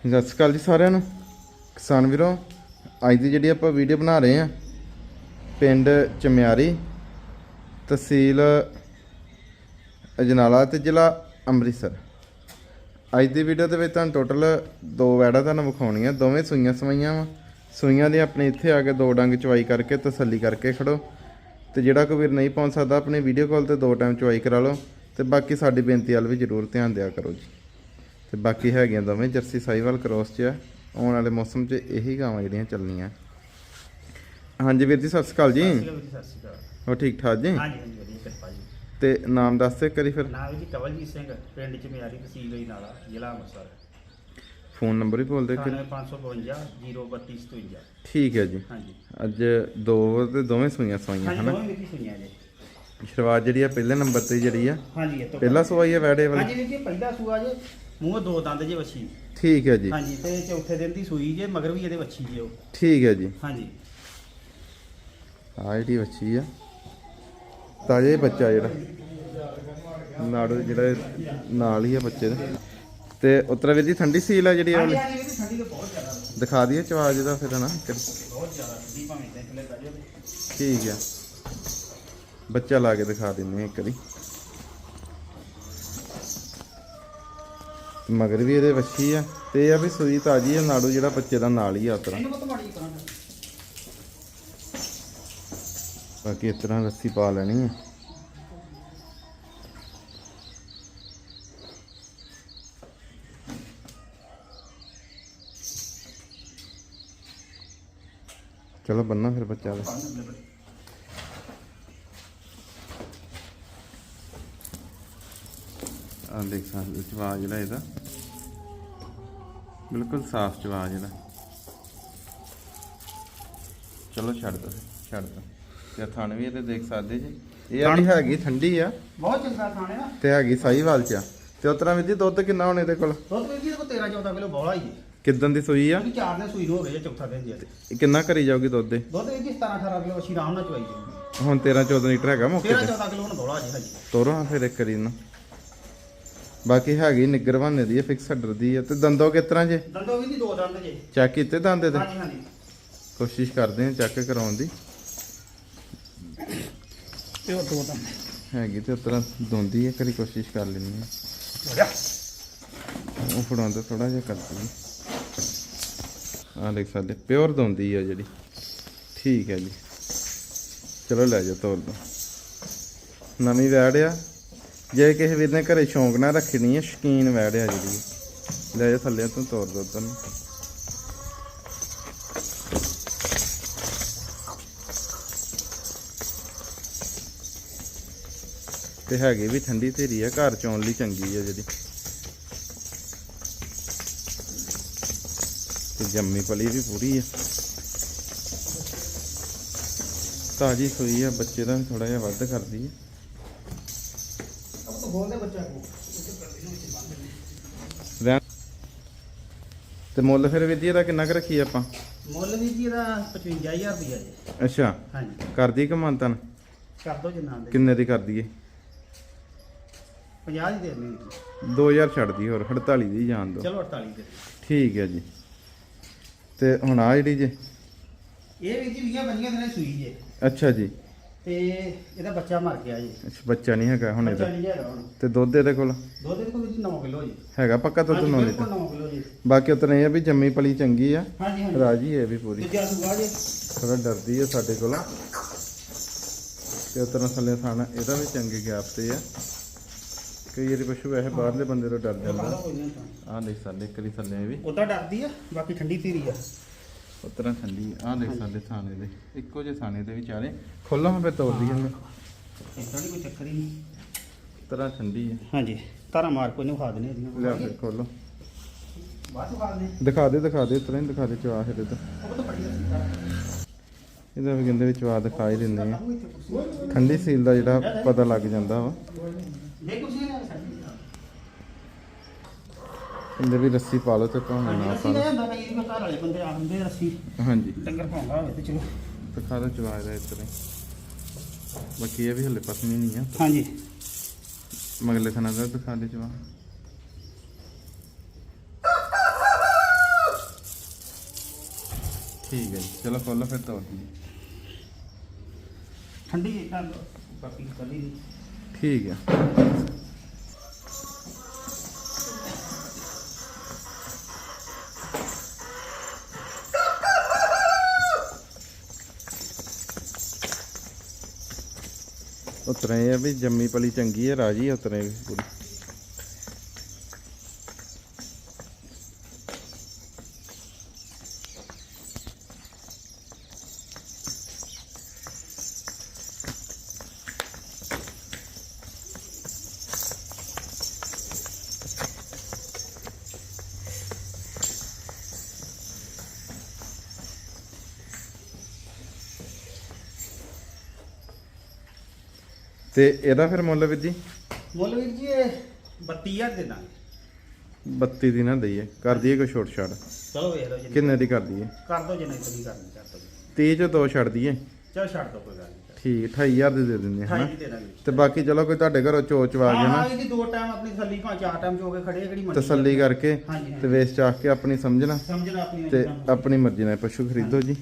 ਸਤਿ ਸ਼੍ਰੀ ਅਕਾਲ ਜੀ ਸਾਰਿਆਂ ਨੂੰ। ਕਿਸਾਨ ਵੀਰੋ, ਅੱਜ ਦੀ ਜਿਹੜੀ ਆਪਾਂ ਵੀਡੀਓ ਬਣਾ ਰਹੇ ਆ ਪਿੰਡ ਚਮਿਆਰੀ, ਤਹਿਸੀਲ ਅਜਨਾਲਾ ਤੇ ਜ਼ਿਲ੍ਹਾ ਅੰਮ੍ਰਿਤਸਰ। ਅੱਜ ਦੀ ਵੀਡੀਓ ਦੇ ਵਿੱਚ ਤੁਹਾਨੂੰ ਟੋਟਲ ਦੋ ਵੈੜਾ ਤੁਹਾਨੂੰ ਵਿਖਾਉਣੀਆਂ। ਦੋਵੇਂ ਸੂਈਆਂ ਸਵਾਈਆਂ ਵਾ। ਸੂਈਆਂ ਦੇ ਆਪਣੇ ਇੱਥੇ ਆ ਕੇ ਦੋ ਡੰਗ ਚਵਾਈ ਕਰਕੇ ਤਸੱਲੀ ਕਰਕੇ ਖੜੋ। ਤੇ ਜਿਹੜਾ ਕੋਈ ਵੀਰ ਨਹੀਂ ਪਹੁੰਚ ਸਕਦਾ, ਆਪਣੀ ਵੀਡੀਓ ਕਾਲ ਤੇ ਦੋ ਟਾਈਮ ਚਵਾਈ ਕਰਾ ਲਓ। ਤੇ ਬਾਕੀ ਸਾਡੀ ਬੇਨਤੀ ਵੱਲ ਵੀ ਜ਼ਰੂਰ ਧਿਆਨ ਦਿਆ ਕਰੋ ਜੀ। ਤੇ ਬਾਕੀ ਹੈਗੀਆਂ ਦੋਵੇਂ ਜਰਸੀ ਸਾਈਵਾਲ ਕ੍ਰੋਸ 'ਚ ਆ। ਆਉਣ ਵਾਲੇ ਮੌਸਮ 'ਚ ਇਹੀ ਗਾਵਾਂ ਜਿਹੜੀਆਂ ਚੱਲਣੀਆਂ। ਹਾਂਜੀ ਵੀਰ ਜੀ ਸਤਿ ਸ਼੍ਰੀ ਅਕਾਲ ਜੀ। ਸਤਿ ਸ਼੍ਰੀ ਅਕਾਲ ਹੋ ਠੀਕ ਠਾਕ ਜੀ? ਹਾਂਜੀ ਹਾਂਜੀ ਵਧੀਆ ਕਿਰਪਾ ਜੀ। ਤੇ ਨਾਮ ਦੱਸ ਦੇ ਕਰੀ ਫਿਰ। ਨਾਮ ਜੀ ਕਵਲਜੀਤ ਸਿੰਘ ਪਿੰਡ ਚ ਮਿਆਰੀ ਤਹਿਸੀਲ ਗਈ ਨਾਲਾ ਜ਼ਿਲ੍ਹਾ ਅੰਮ੍ਰਿਤਸਰ। ਫੋਨ ਨੰਬਰ ਵੀ ਬੋਲ ਦੇ ਕਿ 9552 03257 ਠੀਕ ਹੈ ਜੀ। ਹਾਂਜੀ। ਅੱਜ ਦੋ ਤੇ ਦੋਵੇਂ ਸੂਈਆਂ ਸਵਾਈਆਂ ਹਾਂਜੀ ਹਨਾ? ਦੋਵੇਂ ਜੀ। ਸ਼ੁਰੂਆਤ ਜਿਹੜੀ ਆ ਪਹਿਲੇ ਨੰਬਰ ਤੇ ਜਿਹੜੀ ਆ। ਹਾਂਜੀ ਤੋਂ ਪਹਿਲਾ ਸਵਾਈ ਆ ਵੈੜੇ ਵਾਲੀ। ਹਾਂਜੀ ਜੀ ਪਹਿਲਾ ਸੂਆ ਜੇ ਮੂੰਹ ਦੋ ਦੰਦ ਜੇ ਵੱਛੀ। ਠੀਕ ਹੈ ਜੀ। ਹਾਂਜੀ ਤੇ ਚੌਥੇ ਦਿਨ ਦੀ ਸੂਈ ਜੇ ਮਗਰ ਵੀ ਇਹਦੇ ਵੱਛੀ ਜੇ ਉਹ। ਠੀਕ ਹੈ ਜੀ। ਹਾਂਜੀ। ਆ ਜਿਹੜੀ ਬੱਚੀ ਆ ਤਾਜੇ ਬੱਚਾ ਜਿਹੜਾ। ਨਾੜੂ ਜਿਹੜਾ ਨਾਲ ਹੀ ਆ ਬੱਚੇ ਦੇ। ਤੇ ਉਤਰਾ ਵੀਰ ਜੀ ਠੰਡੀ ਸੀਲ ਆ ਜਿਹੜੀ ਆ ਹਾਂਜੀ ਵਾਲੀ? ਹਾਂਜੀ ਵੀਰ ਜੀ ਠੰਡੀ ਤੇ ਬਹੁਤ ਜ਼ਿਆਦਾ। ਵਾ। ਦਿਖਾ ਦਈਏ ਚਵਾਜ ਇਹਦਾ ਫਿਰ ਹਨਾ? ਬਹੁਤ ਜ਼ਿਆਦਾ ਠੰਡੀ ਭਾਵੇਂ ਤੇ ਥੱਲੇ ਬਹਿ ਜਾਓ। ਠੀਕ ਆ। ਬੱਚਾ ਲਾ ਕੇ ਦਿਖਾ ਦਿੰਨੇ ਆ ਇੱਕ ਵਾਰੀ। ਮਗਰ ਵੀ ਇਹਦੇ ਵੱਛੀ ਆ। ਤੇ ਇਹ ਆ ਵੀ ਸੂਈ ਤਾਜੀ ਆ, ਨਾੜੂ ਜਿਹੜਾ ਬੱਚੇ ਦਾ ਨਾਲ ਹੀ ਆ ਉਤਰਾ ਬਾਕੀ ਇਸ ਤਰ੍ਹਾਂ ਰੱਸੀ ਪਾ ਲੈਣੀ ਆ। ਚਲੋ ਬੰਨਾ ਫਿਰ ਬੱਚਾ ਦਾ। ਆ ਦੇਖ ਸਕਦੇ ਚਵਾ ਜਿਹੜਾ ਇਹਦਾ। ਬਿਲਕੁਲ ਸਾਫ਼ ਚਵਾ ਜਿਹੜਾ। ਚਲੋ ਛੱਡ ਦੋ ਛੱਡ ਦੋ। ਤੇ ਥਣ ਵੀ ਇਹਦੇ ਦੇਖ ਸਕਦੇ ਜੀ। ਇਹ ਆ ਵੀ ਹੈਗੀ ਠੰਡੀ ਆ। ਬਹੁਤ ਚੰਗਾ ਖਾਣੇ ਨਾ ਤੇ ਹੈਗੀ ਸਾਈਵਾਲ ਚ ਆ। ਤੇ ਉਤਰਾ ਵੀ ਜੀ ਦੁੱਧ ਕਿੰਨਾ ਹੋਣੇ ਇਹਦੇ ਕੋਲ? ਦੁੱਧ ਵੀਰ ਜੀ ਇਹਦੇ ਕੋਲ 13 14 ਕਿਲੋ ਬੋਲਾ ਹੀ ਹੈ। ਕਿਦਾਂ ਦੀ ਸੂਈ ਆ? ਚਾਰ ਦਿਨ ਸੂਈ ਨੂੰ ਹੋ ਗਏ ਜੇ ਚੌਥਾ ਦਿਨ ਜੇ ਇਹ ਕਿੰਨਾ ਕਰੀ ਜਾਊਗੀ ਦੁੱਧ ਦੇ ਦੁੱਧ ਵੀਰ ਜੀ 17 18 ਕਿਲੋ ਅੱਛੀ ਆਰਾਮ ਨਾਲ ਚਵਾਈ ਜਾਊਗੀ। ਹੁਣ 13 14 ਲੀਟਰ ਹੈਗਾ ਮੌਕੇ 13 ਤੇ। 14 ਕਿਲੋ ਹੁਣ ਬੋਲਾ ਜੀ ਹਾਂਜੀ। ਤੋਰੋ ਹਾਂ ਫਿਰ ਇੱਕ ਕਰੀ ਨਾ। ਬਾਕੀ ਹੈਗੀ ਨਿੱਗਰ ਬਹਾਨੇ ਦੀ ਆ ਫਿਕਸ ਹੱਡਰ ਦੀ ਆ। ਤੇ ਦੰਦੋ ਕਿਸ ਤਰ੍ਹਾਂ ਜੇ? ਦੰਦੋ ਵੀ ਦੀ ਦੋ ਦੰਦ ਜੇ। ਚੈੱਕ ਕੀਤੇ ਦੰਦ ਇਹਦੇ? ਹਾਂਜੀ ਹਾਂਜੀ। ਕੋਸ਼ਿਸ਼ ਕਰਦੇ ਆ ਚੈੱਕ ਕਰਾਉਣ ਦੀ। ਤੇ ਉਹ ਦੋ ਦੰਦ। ਹੈਗੀ ਤੇ ਉਤਰਾ ਦੋਂਦੀ ਹੈ ਕਰੀ ਕੋਸ਼ਿਸ਼ ਕਰ ਲੈਣੀ ਹੋ। ਉਹ ਫੜਾਉਂਦਾ ਥੋੜਾ ਜਿਹਾ ਕਰਦੀ ਆ ਦੇਖ ਸਕਦੇ ਪਿਓਰ ਦੋਂਦੀ ਆ ਜਿਹੜੀ। ਠੀਕ ਹੈ ਜੀ। ਚਲੋ ਲੈ ਜਾ ਤੋਰ ਦੋ। ਨਵੀਂ ਵੈੜ ਆ। ਜੇ ਕਿਸੇ ਵੀਰ ਨੇ ਘਰੇ ਸ਼ੌਂਕ ਨਾਲ ਰੱਖਣੀ ਹੈ, ਸ਼ਕੀਨ ਵੈੜ ਆ ਜਿਹੜੀ। ਲੈ ਜਾ ਥੱਲੇ ਤੋਂ ਤੋਰ ਦੋ ਤੈਨੂੰ ਤੇ ਹੈਗੇ ਵੀ ਠੰਡੀ ਧੀਰੀ ਆ, ਘਰ ਚੋਣ ਲਈ ਚੰਗੀ ਆ ਜਿਹੜੀ। ਤੇ ਜੰਮੀ ਪਲੀ ਵੀ ਪੂਰੀ ਆ। ਤਾਜੀ ਸੂਈ ਆ, ਬੱਚੇ ਦਾ ਥੋੜਾ ਜਿਹਾ ਵੱਧ ਕਰਦੀ ਆ। ਬੋਲਦੇ ਬੱਚਾ ਕੋ ਰਹਿਣ। ਤੇ ਮੁੱਲ ਫਿਰ ਵੀ ਇਹਦਾ ਕਿੰਨਾ ਕੁ ਰੱਖੀ ਆਪਾਂ? ਮੁੱਲ ਵੀ ਜੀ ਇਹਦਾ 55000 ਰੁਪਇਆ ਜੀ। ਅੱਛਾ। ਹਾਂਜੀ। ਕਰਦੀ ਕਮਾਂਤਨ? ਕਰ ਦੋ ਜਿੰਨਾ ਦੇ ਕਿੰਨੇ ਦੀ ਕਰ ਦਈਏ 50 ਦੀ ਦੇ ਦੇਣੀ 2000 ਛੱਡ ਦੀ ਹੋਰ 48 ਦੀ ਜਾਣ ਦੋ। ਚਲੋ 48 ਦੇ ਦਿਓ। ਠੀਕ ਹੈ ਜੀ। ਤੇ ਹੁਣ ਆ ਜਿਹੜੀ ਜੇ ਇਹ ਵੀ ਜੀ 20 ਬੰਦੀਆਂ ਦਿਨਾਂ ਦੀ ਸੂਈ ਜੇ। ਅੱਛਾ ਜੀ। ਤੇ ਇਹਦਾ ਬੱਚਾ ਮਰ ਗਿਆ ਜੀ। ਅੱਛਾ ਬੱਚਾ ਨਹੀਂ ਹੈਗਾ ਹੁਣ ਬੱਚਾ ਇਹਦਾ ਨਹੀਂ ਹੈਗਾ ਹੁਣ। ਤੇ ਦੁੱਧ ਇਹਦੇ ਕੋਲ? ਦੁੱਧ ਦੇ ਕੋਲ ਜੀ 9 ਕਿਲੋ ਜੀ। ਹੈਗਾ ਪੱਕਾ ਦੁੱਧ ਹਾਂਜੀ ਨੌ ਬਿਲਕੁਲ ਲੀਟਰ? 9 ਕਿਲੋ ਜੀ। ਬਾਕੀ ਉਤਨੇ ਇਹ ਆ ਵੀ ਜੰਮੀ ਪਲੀ ਚੰਗੀ ਆ। ਹਾਂਜੀ ਹਾਂਜੀ। ਰਾਜੀ ਹੈ ਵੀ ਪੂਰੀ। ਦੂਜਾ ਸੂਆ ਜੀ। ਥੋੜਾ ਡਰਦੀ ਹੈ ਸਾਡੇ ਕੋਲ। ਤੇ ਉਤਨਾ ਥੱਲੇ ਥਾਣਾ ਇਹਦਾ ਵੀ ਚੰਗੇ ਗੈਪ ਤੇ ਆ। ਕਈ ਵਾਰੀ ਪਸ਼ੂ ਵੈਸੇ ਬਾਹਰਲੇ ਬੰਦੇ ਤੋਂ ਡਰ ਜਾਂਦਾ। ਆਹ ਦੇਖ ਸਾਡੇ ਕਰੀ ਥੱਲੇ ਇਹ ਵੀ। ਉਦਾਂ ਡਰਦੀ ਆ ਬਾਕੀ ਠੰਡੀ ਧੀਰੀ ਆ। ਉਤਰਾ ਠੰਡੀ ਆਹ ਦੇਖ ਸਾਡੇ ਥਾਣੇ ਦੇ। ਇੱਕੋ ਜਿਹੇ ਥਾਣੇ ਦੇ ਵਿਚਾਰੇ ਖੋਲਾਂ ਮੈਂ ਤੋੜ ਦਈਏ ਮੈਂ ਇਦਾਂ ਦੀ ਕੋਈ ਚੱਕਰ ਹੀ ਨਹੀਂ। ਉਤਰਾ ਠੰਡੀ ਹੈ ਹਾਂਜੀ ਤਾਰਾ ਮਾਰ ਕੋਈ ਨਹੀਂ ਖਾ ਦਨੇ ਇਹਦੀਆਂ। ਫਿਰ ਖੋਲੋ। ਬਾਅਦ ਖਾ ਦਨੇ ਦਿਖਾ ਦੇ ਦਿਖਾ ਦੇ ਉਤਰਾ ਦਿਖਾ ਦੇ ਚਵਾ ਇਹਦੇ। ਬੜੀ ਰੱਸੀ ਇਹਦਾ ਵੀ ਕਹਿੰਦੇ ਵਿੱਚ ਵਾ ਦਿਖਾ ਹੀ ਦਿੰਦੇ ਆ ਠੰਡੀ ਸੀਲ ਦਾ ਜਿਹੜਾ ਪਤਾ ਲੱਗ ਜਾਂਦਾ ਵਾ। ਜੇ ਕੁਛ ਨਹੀਂ ਆ ਸਾਡੀ ਕਹਿੰਦੇ ਵੀ ਰੱਸੀ ਪਾ ਲਓ ਤੇ ਭਾਵੇਂ ਨਾ ਪਾ ਲੈ ਲਓ। ਜਾਂਦਾ ਕਈ ਵਾਰ ਘਰ ਵਾਲੇ ਬੰਦੇ ਆ ਹੁੰਦੇ ਰੱਸੀ। ਹਾਂਜੀ। ਡੰਗਰ ਪਾਉਂਦਾ ਹੋਵੇ ਤੇ ਚਲੋ। ਦਿਖਾ ਦੋ ਚਵਾ ਇਹਦਾ ਇਸ ਤਰ੍ਹਾਂ ਹੀ। ਬਾਕੀ ਇਹ ਵੀ ਹਲੇ ਪਸਮੀ ਨਹੀਂ ਆ। ਹਾਂਜੀ। ਮਗਲੇ ਥਣਾ ਦਾ ਦਿਖਾ ਦੇ ਚਵਾ ਠੀਕ ਹੈ ਜੀ ਚਲੋ ਫੁੱਲ ਫਿਰ ਦੀ ਠੰਡੀ ਹੈ ਤਾਂ ਬਾਕੀ ਕੱਲੀ ਠੀਕ ਹੈ। ਉਤਰੇ ਆ ਵੀ ਜੰਮੀ ਪਲੀ ਚੰਗੀ ਹੈ ਰਾਜੀ ਉਤਰੇ ਪੂਰੀ। ਤੇ ਇਹਦਾ ਫਿਰ ਮੁੱਲ ਵੀਰ ਜੀ? ਮੁੱਲ ਵੀਰ ਜੀ ਇਹ 32000 ਦੇ ਦਾਂਗੇ 32 ਦੀ ਨਾ ਦਈਏ ਕਰ ਦਈਏ ਕੋਈ ਛੋਟ ਛਾੜ ਚਲੋ ਵੇਖ ਲਓ ਜੀ ਕਿੰਨੇ ਦੀ ਕਰ ਦਈਏ? ਕਰ ਦੋ ਜਿੰਨੇ ਕਦੀ ਕਰਨੀ ਕਰ ਦੋ ਜੀ। 30 ਚ ਦੋ ਛੱਡ ਦਈਏ? ਚਲ ਛੱਡ ਦੋ ਕੋਈ ਗੱਲ ਨਹੀਂ ਠੀਕ 28000 ਦੇ ਦੇ ਦਿੰਦੇ ਹਾਂ ਹਾਂ ਹਨਾ? ਜੀ ਦੇ ਦਾਂਗੇ ਤੇ ਬਾਕੀ ਚਲੋ ਕੋਈ ਤੁਹਾਡੇ ਘਰੋਂ ਚੋਚ ਵਾ ਗਿਆ ਹਾਂ ਨਾ ਇਹਦੀ ਦੋ ਟਾਈਮ ਆਪਣੀ ਤਸੱਲੀ ਭਾਂ ਚਾਰ ਟਾਈਮ ਜੋ ਕੇ ਖੜੇ ਕਿਹੜੀ ਮਰਜ਼ੀ ਤਸੱਲੀ ਕਰਕੇ ਹਾਂਜੀ ਤੇ ਹਾਂਜੀ ਵੇਚ ਚਾਖ ਕੇ ਆਪਣੀ ਸਮਝਣਾ ਸਮਝਣਾ ਆਪਣੀ ਤੇ। ਆਪਣੀ ਮਰਜ਼ੀ ਨਾਲ ਪਸ਼ੂ ਖਰੀਦੋ ਜੀ।